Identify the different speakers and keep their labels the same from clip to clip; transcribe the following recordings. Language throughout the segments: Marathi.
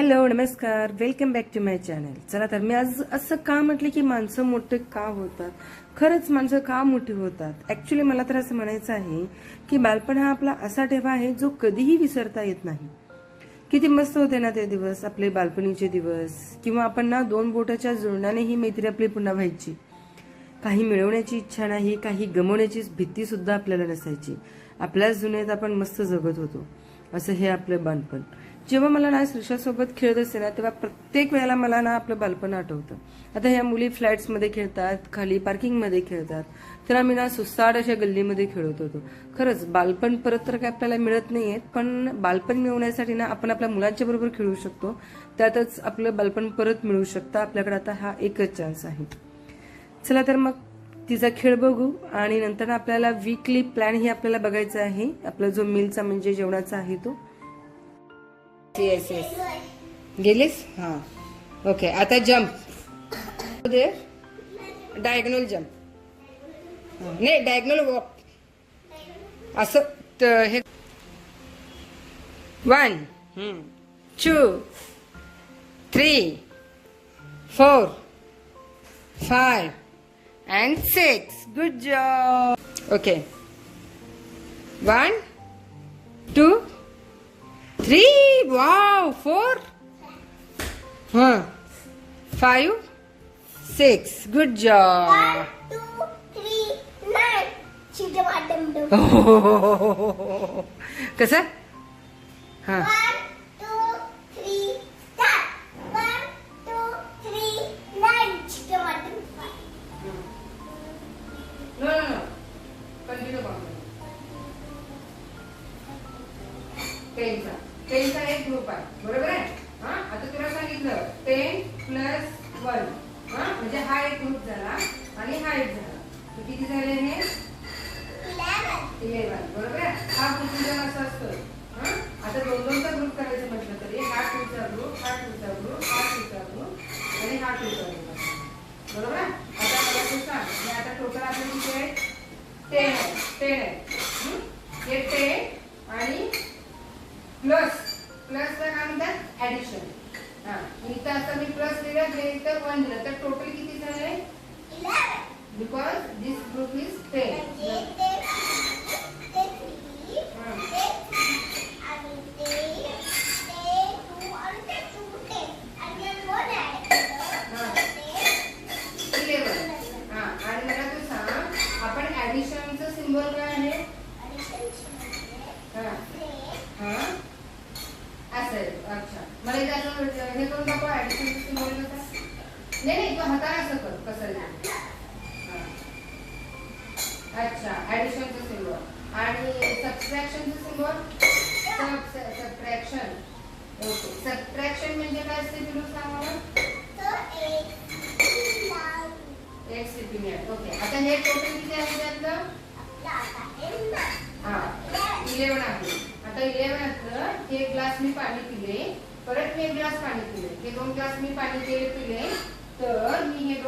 Speaker 1: हॅलो नमस्कार. Welcome back to my channel चला तर मी आज असं का म्हटलं की माणसं मोठे का होतात? खरंच माणसं का मोठी होतात? ऍक्च्युली मला तर असं म्हणायचं आहे की बालपण हा आपला असा ठेवा आहे जो कधीही विसरता येत नाही. किती मस्त होते ना ते दिवस आपले बालपणीचे दिवस. किंवा आपण ना दोन बोटाच्या जुळण्याने ही मैत्री आपली पुन्हा व्हायची. काही मिळवण्याची इच्छा नाही काही गमवण्याची भीती सुद्धा आपल्याला नसायची. आपल्याच जुनेत आपण मस्त जगत होतो. असं हे आपलं बालपण. जेव्हा मला ना श्रीषासोबत खेळत असते ना तेव्हा प्रत्येक वेळेला मला ना आपलं बालपण आठवतं. आता ह्या मुली फ्लॅट्समध्ये खेळतात खाली पार्किंगमध्ये खेळतात तर आम्ही ना सुसाड अशा गल्लीमध्ये खेळत होतो. खरंच बालपण परत तर काय आपल्याला मिळत नाहीये पण बालपण मिळवण्यासाठी ना आपण आपल्या मुलांच्या बरोबर खेळू शकतो. त्यातच आपलं बालपण परत मिळू शकतं. आपल्याकडे आता हा एकच चान्स आहे. चला तर मग तिचा खेळ बघू आणि नंतर आपल्याला वीकली प्लॅन ही आपल्याला बघायचा आहे. आपला जो मिलचा म्हणजे जेवणाचा आहे तो. येस येस गेलीस? हा. ओके आता जम्प दे. डायगनल जम्प नाही डायगनल वॉक असं हे. One two three four five, and six. Good job. Okay. One, two, job.
Speaker 2: One, two, three, nine. Chitta bottom dum.
Speaker 1: कसं हा एक रुपये बरोबर आहे? हा? आता तुला सांगितलं टेन प्लस वन हा? म्हणजे हा एक ग्रुप झाला आणि हा एक झाला. किती झाले हे? इलेव्हन बरोबर आहे? हा ग्रुप असा असतो. आता दोन दोनचा ग्रुप करायचं म्हटलं तरी हा टूचा ग्रुप हा टूचा ग्रुप हा टूचा ग्रुप आणि हा टूचा ग्रुप बरोबर आहे? आता मला तू सांग. म्हणजे आता टोटल आपले किती आहे? टेन आहे. टेन आहे. हे टेन आणि प्लस प्लसला काय म्हणतात ऍडिशन हा इथं आता मी प्लस लिहिलं हे इथं वन दिलं. तर टोटल किती झाले. Because this group is ten
Speaker 2: म्हणजे ते ते three, ते three, आणि ते ते two, आणि ते two, ten. आणि ते one add केलं, तर ते
Speaker 1: इलेव्हन हा आणि मला तू सांग आपण ऍडिशनचं सिम्बॉल काय आहे
Speaker 2: addition चे
Speaker 1: हा
Speaker 2: ते
Speaker 1: हा असं आहे अच्छा मला इथे असं हे करून दाखव ऍडिशनचं सिम्बॉल कसं नाही नाही तू हाताने असं कर कसं अच्छा ऍडिशनचं सिम्बॉल आणि सबस्ट्रॅक्शनचं सिम्बॉल सबट्रॅक्शन ओके सबट्रॅक्शन म्हणजे काय असते तुला सांग
Speaker 2: एक लाल
Speaker 1: एक ओके आता हे टोटल किती आहे त्यातलं?
Speaker 2: आपला आहे
Speaker 1: हा. इलेव्हन आहे. आता इलेवन हे एक ग्लास मी पाणी पिले. परत मी एक ग्लास पाणी पिले. हे दोन ग्लास मी पाणी पिले पिले.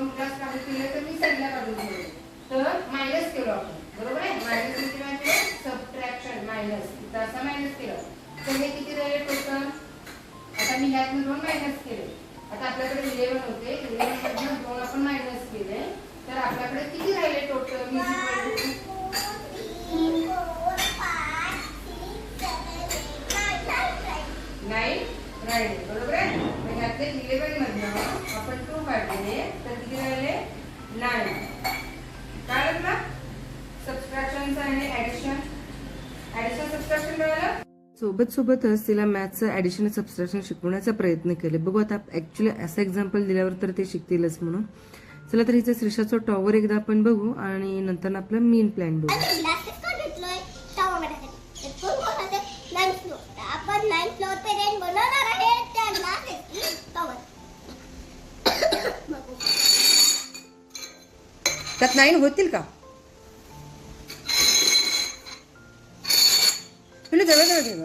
Speaker 1: दोन ग्लास पाणी पिले तर मी साईडला काढून ठेवले. तर मायनस केलो आपण. बरोबर आहे? मायनस म्हणजे काय केलं सबट्रॅक्शन मायनस इथं असं मायनस केलं. तर हे किती राहिले टोटल आता मी ह्यातनं दोन मायनस केले. आता आपल्याकडे इलेव्हन होते. इलेव्हन मधनं दोन आपण मायनस केले. तर आपल्याकडे काढले तर किती राहिले नाईन काय ना सबस्ट्रॅक्शनचं आणि ऍडिशन ऍडिशन सबस्ट्रॅक्शन मिळालं? सोबत सोबतच तिला मॅथचं ऍडिशन सबस्ट्रॅक्शन शिकवण्याचा प्रयत्न केले. बघू आता ऍक्च्युली असं एक्झाम्पल दिल्यावर तर ते शिकतीलच म्हणून. चला तर हिचं श्रीषाचं टॉवर एकदा आपण बघू आणि नंतर आपला मेन प्लॅन बघू. त्यात नाईन होतील का? जवळ जवळ ठेव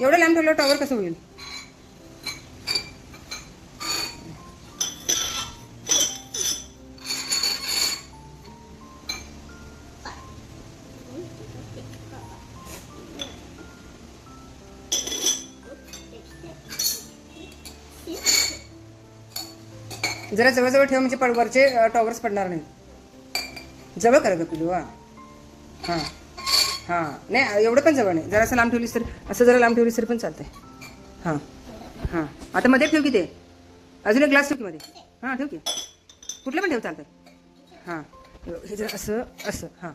Speaker 1: एवढं लांब ठेवलं टॉवर कसं होईल? जरा जवळजवळ ठेव म्हणजे पड वरचे टॉवर्स पडणार नाही जवळ करा ग पिलू हा. हां. हां. नाही एवढं पण जवळ नाही. जरा असं लांब ठेवलीस तर असं जरा लांब ठेवलीस तरी पण चालतंय. हां. हां. आता मध्ये ठेव की ते. अजून एक ग्लास ठेव की मध्ये. हां ठेव की. कुठलं पण ठेव चालतंय. हां. हे जरा असं असं. हां.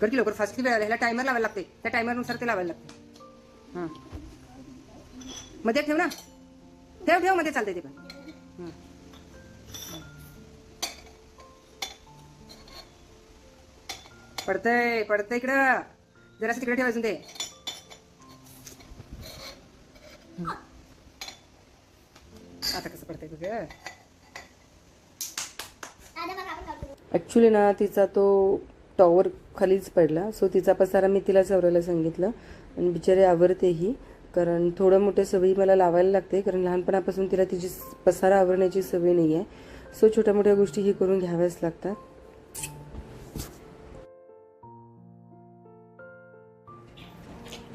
Speaker 1: कर की लवकर. फास्ट वेळ ह्याला टायमर लावायला लागते त्या टायमरनुसार ते लावायला लागते हां. मध्ये ठेव ना. ठेव ठेवमध्ये चालतंय ते पण. हं. पडतंय पडतंय इकडं. जरासं तिकडे ठेवायचं ते. आता कसं पडतंय बघ ॲक्च्युली ना तिचा तो टॉवर खालीच पडला. सो तिचा पसारा मी तिला चवरायला सांगितलं. आणि बिचारे आवरतेही. कारण थोडं मोठ्या सवयी मला लावायला लागते कारण लहानपणापासून तिला तिची पसारा आवरण्याची सवय नाही आहे सो छोट्या मोठ्या गोष्टी ही करून घ्याव्याच लागतात.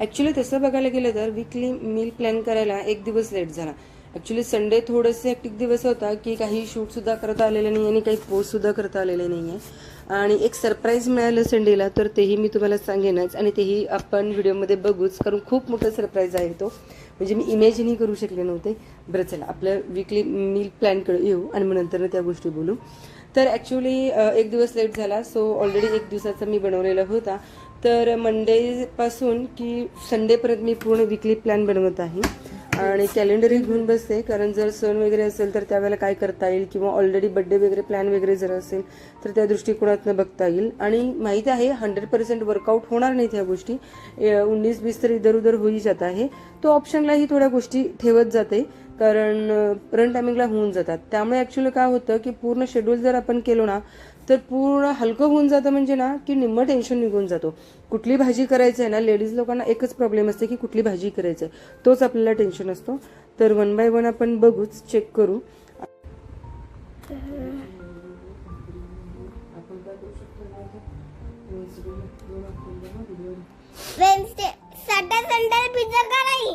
Speaker 1: ॲक्च्युली तसं बघायला गेलं तर विकली मील प्लॅन करायला एक दिवस लेट झाला. ॲक्च्युली संडे थोडंसं ॲक्टिक दिवस होता की काही शूटसुद्धा करता आलेलं नाही आणि काही पोस्टसुद्धा करता आलेले नाही आहे आणि एक सरप्राईज मिळालं संडेला तर तेही मी तुम्हाला सांगेनच. आणि तेही आपण व्हिडिओमध्ये बघूच कारण खूप मोठा सरप्राईज आहे तो. म्हणजे मी इमॅजिनही करू शकले नव्हते. बरं चला आपलं विकली मील प्लॅनकडे येऊ आणि मग नंतर त्या गोष्टी बोलू. तर ॲक्च्युली एक दिवस लेट झाला सो ऑलरेडी एक दिवसाचा मी बनवलेला होता. तर मंडेपासून की संडेपर्यंत मी पूर्ण विकली प्लॅन बनवत आहे. आणि कॅलेंडरही घेऊन बसते. कारण जर सण वगैरे असेल तर त्यावेळेला काय करता येईल किंवा ऑलरेडी बड्डे वगैरे प्लॅन वगैरे जर असेल तर त्या दृष्टिकोनातनं बघता येईल. आणि माहिती आहे हंड्रेड पर्सेंट वर्कआउट होणार नाहीत ह्या गोष्टी. उन्नीस बीस तर इधर उधर होई जात आहे. तो ऑप्शनलाही थोड्या गोष्टी ठेवत जाते. कारण रन टायमिंगला होऊन जातात. त्यामुळे ॲक्च्युली काय होतं की पूर्ण शेड्यूल जर आपण केलो ना तर पूर्ण हलकं होऊन जातं म्हणजे ना की निम्मं टेन्शन निघून जातो. कुठली भाजी करायचं आहे ना लेडीज लोकांना एकच प्रॉब्लेम असते की कुठली भाजी करायचं आहे. तोच आपल्याला टेन्शन असतो. तर वन बाय वन आपण बघूच चेक करू.
Speaker 2: वेन्सडे सॅटर्डे संडे पिझ्झा कराई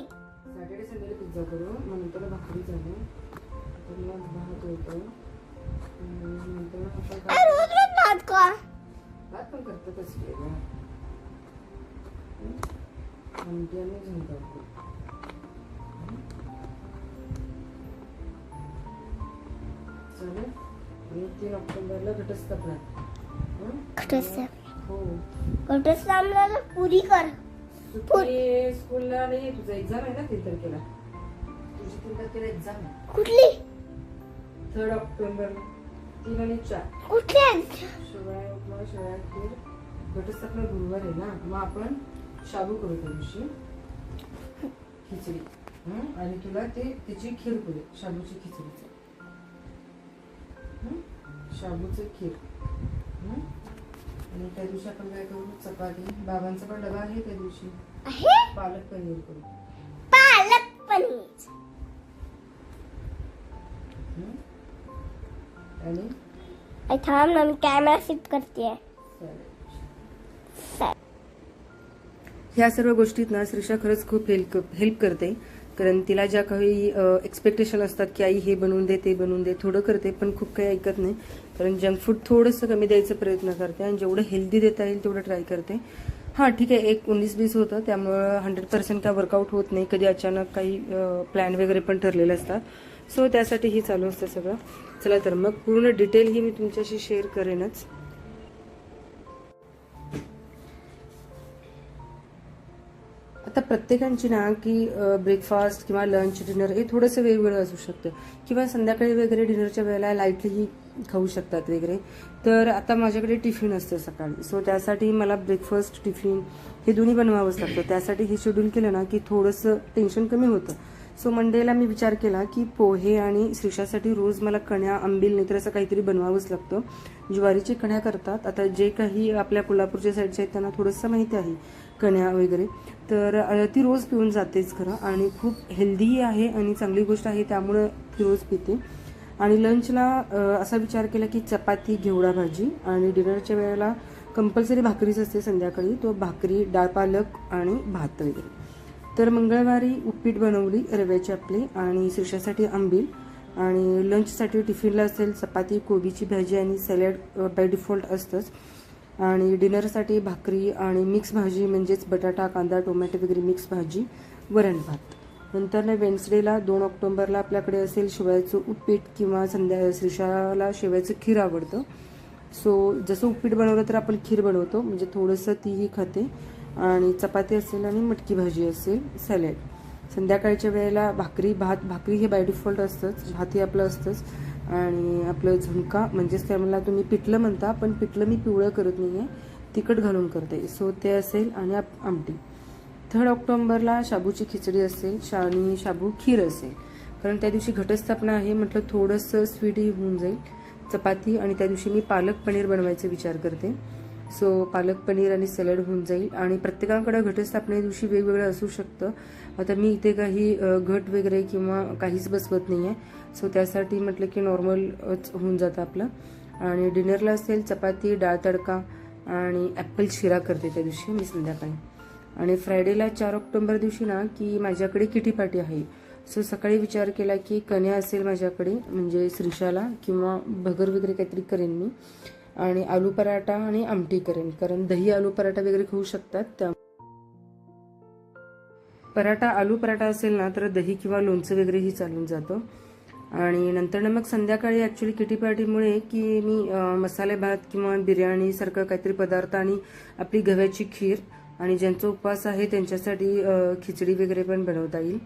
Speaker 1: सॅटर्डे संडेला पिझ्झा करू. मग नंतर भाकरी झाली तर मग भात होतं.
Speaker 2: रोज रोज भात का
Speaker 1: भात पण करतो चालेल? आणि तीन ऑक्टोबरला घटस्थापना हं? हो.
Speaker 2: पुरी कर.
Speaker 1: सुट्टी स्कूलला नाही तुझा एक्झाम आहे ना तीन तारखेला? तुझी तीन तारखेला एक्झाम
Speaker 2: कुठली?
Speaker 1: Third October. तीन आणि चार
Speaker 2: आहे?
Speaker 1: शिवाय उपमा शिवाय खीर. घटस्थापना गुरुवार आहे ना मग आपण शाबू करू त्या दिवशी. खिचडी. हं? आणि तुला ते त्याची खीर करू शाबूची खिचडीचं. हं? शाबूचं खीर. हं? आणि त्या दिवशी आपण काय करू? चपाती. बाबांचा पण डबा आहे त्या दिवशी. पालक पनीर करू. आणि?
Speaker 2: आई थांब ना मी कॅमेरा फिट करते
Speaker 1: ह्या सर्व गोष्टीत ना श्रीषा खरंच खूप हेल्प हेल्प करते. कारण तिला ज्या काही एक्सपेक्टेशन असतात की आई हे बनवून दे ते बनवून दे थोडं करते पण खूप काही ऐकत नाही. कारण जंक फूड थोडंसं कमी द्यायचा प्रयत्न करते आणि जेवढं हेल्दी देता येईल तेवढं ट्राय करते. हां ठीक आहे एक उन्नीस बीस होतं त्यामुळं हंड्रेड पर्सेंट काय वर्कआउट होत नाही. कधी अचानक काही प्लॅन वगैरे पण ठरलेले असतात. सो त्यासाठी ही चालू असतं सगळं. चला तर मग पूर्ण डिटेल ही मी तुमच्याशी शेअर करेनच. आता प्रत्येकांची ना की ब्रेकफास्ट किंवा लंच डिनर हे थोडंसं वेगवेगळं असू शकतं. किंवा संध्याकाळी वगैरे डिनरच्या वेळेला लाईटलीही खाऊ शकतात वगैरे. तर आता माझ्याकडे टिफिन असतं सकाळी. सो त्यासाठी मला ब्रेकफास्ट टिफिन हे दोन्ही बनवावंच लागतं. त्यासाठी हे शेड्यूल केलं ना की थोडंसं टेन्शन कमी होतं. सो मंडेला मी विचार केला की पोहे आणि श्रीषासाठी रोज मला कण्या आंबील नाही तर असं काहीतरी बनवावंच लागतं. ज्वारीचे कण्या करतात. आता जे काही आपल्या कोल्हापूरच्या साईडचे आहेत त्यांना थोडंसं माहिती आहे कण्या वगैरे. तर ती रोज पिऊन जातेच खरं आणि खूप हेल्दीही आहे आणि चांगली गोष्ट आहे त्यामुळं ती रोज पिते. आणि लंचला असा विचार केला की चपाती घेवडा भाजी आणि डिनरच्या वेळेला कंपल्सरी भाकरीच असते संध्याकाळी. तो भाकरी डाळ पालक आणि भात वगैरे. तर मंगळवारी उपीट बनवली रव्याची आपली आणि श्रीषासाठी आंबील आणि लंचसाठी टिफिनला असेल चपाती कोबीची भाजी आणि सॅलड बाय डिफॉल्ट असतंच. आणि डिनरसाठी भाकरी आणि मिक्स भाजी म्हणजेच बटाटा कांदा टोमॅटो वगैरे मिक्स भाजी वरण भात. नंतर ना वेन्सडेला दोन ऑक्टोंबरला आपल्याकडे असेल शेवयाचं उपीट किंवा संध्या श्रीशाला शेवयाचं खीर आवडतं. सो जसं उपीट बनवलं तर आपण खीर बनवतो म्हणजे थोडंसं तीही खाते. आणि चपाती असेल आणि मटकी भाजी असेल सॅलेड संध्याकाळच्या वेळेला भाकरी भात भाकरी हे बाय डिफॉल्ट असतंच. भात हे आपलं असतंच. आणि आपलं झुणका म्हणजेच काय मला तुम्ही पिठलं म्हणता पण पिठलं मी पिवळं करत नाही आहे तिखट घालून करते. सो ते असेल आणि आप- आमटी. थर्ड ऑक्टोंबरला शाबूची खिचडी असेल शा आणि शाबू खीर असेल. कारण त्या दिवशी घटस्थापना आहे म्हटलं थोडंसं स्वीटही होऊन जाईल. चपाती आणि त्या दिवशी मी पालक पनीर बनवायचा विचार करते. सो पालक पनीर आणि सॅलड होऊन जाईल. आणि प्रत्येकाकडे घटस्थापने दिवशी वेगवेगळं असू शकतं. आता मी इथे काही घट वगैरे किंवा काहीच बसवत नाही आहे सो त्यासाठी म्हटलं की नॉर्मलच होऊन जातं आपलं. आणि डिनरला असेल चपाती डाळ तडका आणि ॲपल शिरा करते त्या दिवशी मी संध्याकाळी. आणि फ्रायडेला चार ऑक्टोंबर दिवशी ना की माझ्याकडे किटी पार्टी आहे. सो सकाळी विचार केला की कन्या असेल माझ्याकडे म्हणजे श्रीषाला किंवा भगर वगैरे काहीतरी करेन मी. आणि आलू पराठा आणि आमटी करेन कारण दही आलू पराठा वगैरे खाऊ शकतात त्या पराठा आलू पराठा असेल ना तर दही किंवा लोणचं वगैरेही चालून जातं. आणि नंतर मग संध्याकाळी ॲक्च्युली किटी पार्टीमुळे की मी मसाले भात किंवा बिर्याणीसारखं काहीतरी पदार्थ आणि आपली गव्याची खीर आणि ज्यांचा उपवास आहे त्यांच्यासाठी खिचडी वगैरे पण बनवता येईल.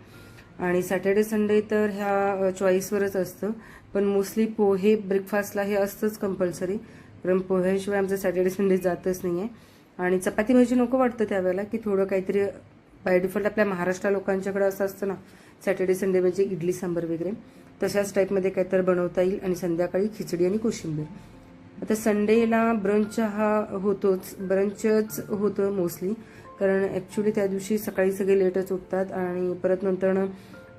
Speaker 1: आणि सॅटर्डे संडे तर ह्या चॉईसवरच असतं. पण मोस्टली पोहे ब्रेकफास्टला हे असतंच कंपल्सरी कारण पोह्याशिवाय आमचं सॅटर्डे संडे जातच नाही आहे आणि चपाती भाजी नको वाटतं त्यावेळेला की थोडं काहीतरी बाय डिफॉल्ट आपल्या महाराष्ट्र लोकांच्याकडे असं असतं ना सॅटर्डे संडे म्हणजे इडली सांबर वगैरे तशाच टाईपमध्ये काहीतरी बनवता येईल आणि संध्याकाळी खिचडी आणि कोशिंबीर. आता संडेला ब्रंच हा होतोच ब्रंचच होतं मोस्टली कारण ॲक्च्युली त्या दिवशी सकाळी सगळे लेटच उठतात आणि परत नंतर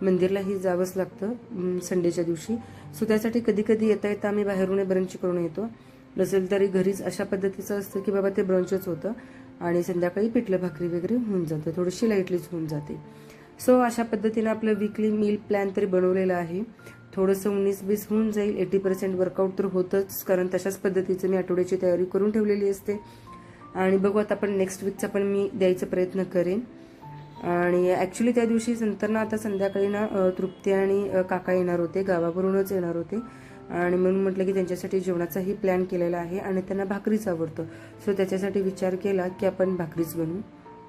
Speaker 1: मंदिरलाही जावंच लागतं संडेच्या दिवशी. सो त्यासाठी कधी कधी येता येता आम्ही बाहेरून ब्रंच करून येतो. नसेल तरी घरीच अशा पद्धतीचं असतं की बाबा ते ब्रंचच होतं आणि संध्याकाळी पिठलं भाकरी वगैरे होऊन जातं थोडीशी लाईटलीच होऊन जाते. सो अशा पद्धतीनं आपलं वीकली मील प्लॅन तरी बनवलेलं आहे. थोडंसं उन्नीस बीस होऊन जाईल एटी पर्सेंट वर्कआउट तर होतंच कारण तशाच पद्धतीचं मी आठवड्याची तयारी करून ठेवलेली असते. आणि बघू आता आपण नेक्स्ट वीकचा पण मी द्यायचा प्रयत्न करेन. आणि ॲक्च्युली त्या दिवशी नंतर आता संध्याकाळी ना तृप्ती आणि काका येणार होते गावावरूनच येणार होते. आणि म्हणून म्हटलं की त्यांच्यासाठी जेवणाचाही प्लॅन केलेला आहे आणि त्यांना भाकरीच आवडतो. सो त्याच्यासाठी विचार केला की आपण भाकरीच बनवू.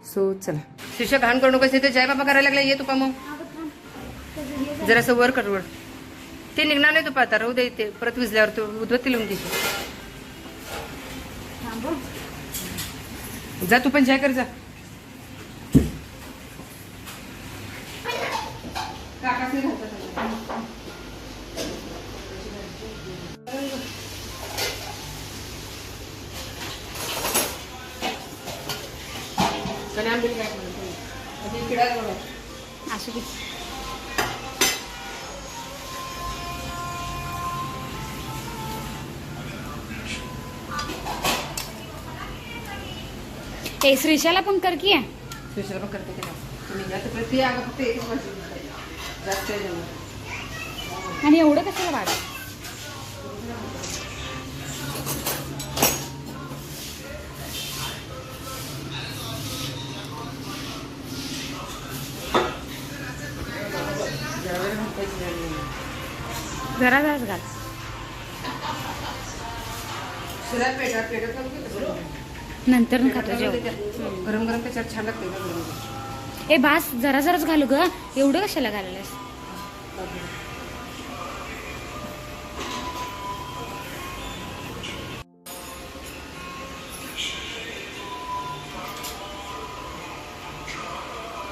Speaker 1: सो चला. शिष्य घाण करू नकोस ते जय बाबा करायला लागला. ये तुपा मग जरासं वर करवड ते निघणार नाही तुपा आता. राहू दे ते परत विजल्यावर तू उद्वत्ती लिहून तिथे जा तू पण जय कर जा.
Speaker 3: असू ए श्रीशाला पण कर की
Speaker 1: स्पेशल पण करते नाही.
Speaker 3: आणि एवढं कशाला वाढ?
Speaker 1: जरा
Speaker 3: जराच घाल.
Speaker 1: शिळ्या पेटात
Speaker 3: नंतर खातो जेवण.
Speaker 1: गरम गरम त्याच्यात छान लागते गरम
Speaker 3: ए बास जरा जराच घालू ग. एवढं कशाला घालायलास?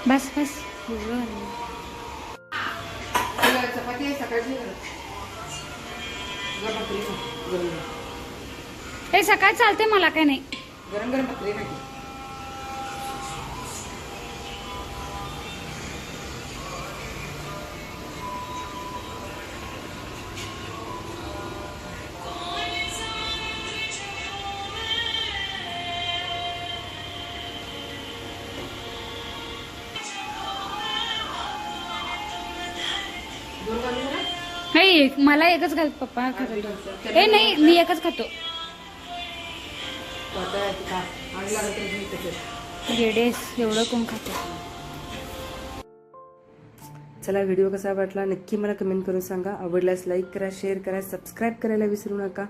Speaker 3: बस बस.
Speaker 1: चपाती सकाळची?
Speaker 3: सकाळ चालते मला काय नाही.
Speaker 1: गरम गरम पकडी
Speaker 3: नाही. मला एकच घाल पप्पा खातो. ए नाही मी एकच खातो. एवढं कोण खातो?
Speaker 1: चला व्हिडिओ कसा वाटला नक्की मला कमेंट करून सांगा. आवडल्यास लाईक करा शेअर करा सबस्क्राईब करायला विसरू नका.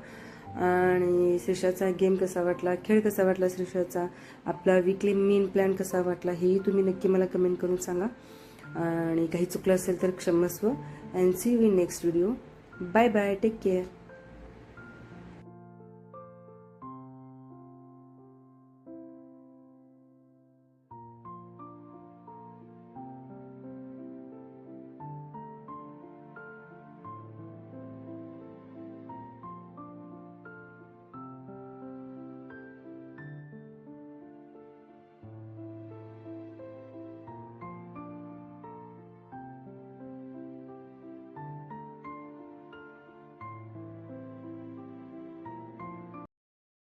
Speaker 1: आणि श्रीषाचा गेम कसा वाटला खेळ कसा वाटला श्रीषाचा आपला विकली मेन प्लॅन कसा वाटला हेही तुम्ही नक्की मला कमेंट करून सांगा. आणि काही चुकलं असेल तर क्षमस्व. And see you in next video bye bye take care